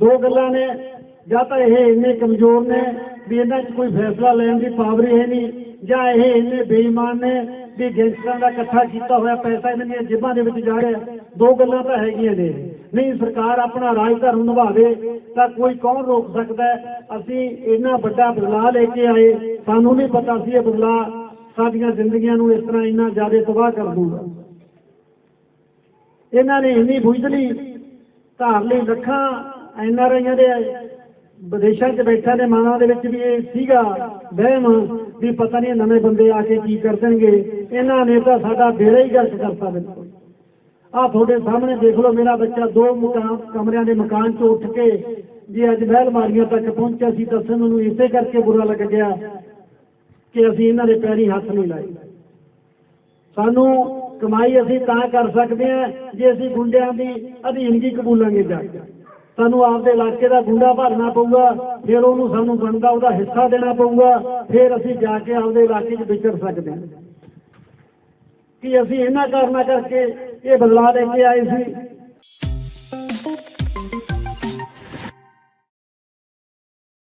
ਦੋ ਗੱਲਾਂ ਨੇ, ਜਾਂ ਤਾਂ ਇਹ ਇੰਨੇ ਕਮਜ਼ੋਰ ਨੇ ਵੀ ਇਹਨਾਂ 'ਚ ਕੋਈ ਫੈਸਲਾ ਲੈਣ ਦੀ ਪਾਵਰ ਹੀ ਹੈ ਨਹੀਂ, ਜਾਂ ਇਹ ਇੰਨੇ ਬੇਈਮਾਨ ਨੇ ਵੀ ਗੈਂਗਸਟਰਾਂ ਦਾ ਇਕੱਠਾ ਕੀਤਾ ਹੋਇਆ ਪੈਸਾ ਇਹਨਾਂ ਦੀਆਂ ਜੇਬਾਂ ਦੇ ਵਿੱਚ ਜਾ ਰਿਹਾ ਦੋ ਗੱਲਾਂ ਤਾਂ ਹੈਗੀਆਂ ਨੇ। ਨਹੀਂ, ਸਰਕਾਰ ਆਪਣਾ ਰਾਜ ਧਰਮ ਨਿਭਾਵੇ ਤਾਂ ਕੋਈ ਕੌਣ ਰੋਕ ਸਕਦਾ ਅਸੀਂ ਇੰਨਾ ਵੱਡਾ ਬਦਲਾਅ ਲੈ ਕੇ ਆਏ, ਸਾਨੂੰ ਨਹੀਂ ਪਤਾ ਸੀ ਇਹ ਬਦਲਾਅ ਸਾਡੀਆਂ ਜ਼ਿੰਦਗੀਆਂ ਨੂੰ ਇਸ ਤਰ੍ਹਾਂ ਇੰਨਾ ਜ਼ਿਆਦਾ ਤਬਾਹ ਕਰ ਦੂਗਾ। ਇਹਨਾਂ ਨੇ ਇੰਨੀ ਬੁਝਦਲੀ ਧਾਰ ਲਈ ਲੱਖਾਂ ਐਨ ਆਰ ਆਈਆਂ ਦੇ ਵਿਦੇਸ਼ਾਂ 'ਚ ਬੈਠਿਆਂ ਦੇ ਮਨਾਂ ਦੇ ਵਿੱਚ ਵੀ ਇਹ ਸੀਗਾ ਵਹਿਮ ਵੀ ਪਤਾ ਨਹੀਂ ਨਵੇਂ ਬੰਦੇ ਆ ਕੇ ਕੀ ਕਰ ਦੇਣਗੇ। ਇਹਨਾਂ ਨੇ ਤਾਂ ਸਾਡਾ ਬੇੜਾ ਹੀ ਗਰਕ ਕਰਤਾ ਬਿਲਕੁਲ। ਆਹ ਤੁਹਾਡੇ ਸਾਹਮਣੇ ਦੇਖ ਲਓ ਮੇਰਾ ਬੱਚਾ ਦੋ ਕਮਰਿਆਂ ਦੇ ਮਕਾਨ 'ਚੋਂ ਉੱਠ ਕੇ ਜੇ ਅੱਜ ਮਹਿਲ ਮਾਰੀਆਂ ਤੱਕ ਪਹੁੰਚਿਆ ਸੀ ਤਾਂ ਸਾਨੂੰ ਇਸੇ ਕਰਕੇ ਬੁਰਾ ਲੱਗ ਗਿਆ ਕਿ ਅਸੀਂ ਇਹਨਾਂ ਦੇ ਪੈਰੀ ਹੱਥ ਨਹੀਂ ਲਾਏ। ਸਾਨੂੰ ਕਮਾਈ ਅਸੀਂ ਤਾਂ ਕਰ ਸਕਦੇ ਹਾਂ ਜੇ ਅਸੀਂ ਗੁੰਡਿਆਂ ਦੀ ਅਧੀਨਗੀ ਕਬੂਲਾਂਗੇ ਜਾ ਕੇ। ਸਾਨੂੰ ਆਪਦੇ ਇਲਾਕੇ ਦਾ ਗੁੰਡਾ ਭਰਨਾ ਪਊਗਾ, ਫਿਰ ਉਹਨੂੰ ਸਾਨੂੰ ਬਣਦਾ, ਉਹਦਾ ਹਿੱਸਾ ਦੇਣਾ ਪਊਗਾ, ਫਿਰ ਅਸੀਂ ਜਾ ਕੇ ਆਪਦੇ ਇਲਾਕੇ 'ਚ ਵਿਚਰ ਸਕਦੇ ਹਾਂ। ਕਿ ਅਸੀਂ ਇਹਨਾਂ ਕਾਰਨਾਂ ਕਰਕੇ ਇਹ ਬਦਲਾਅ ਲੈ ਕੇ ਆਏ ਸੀ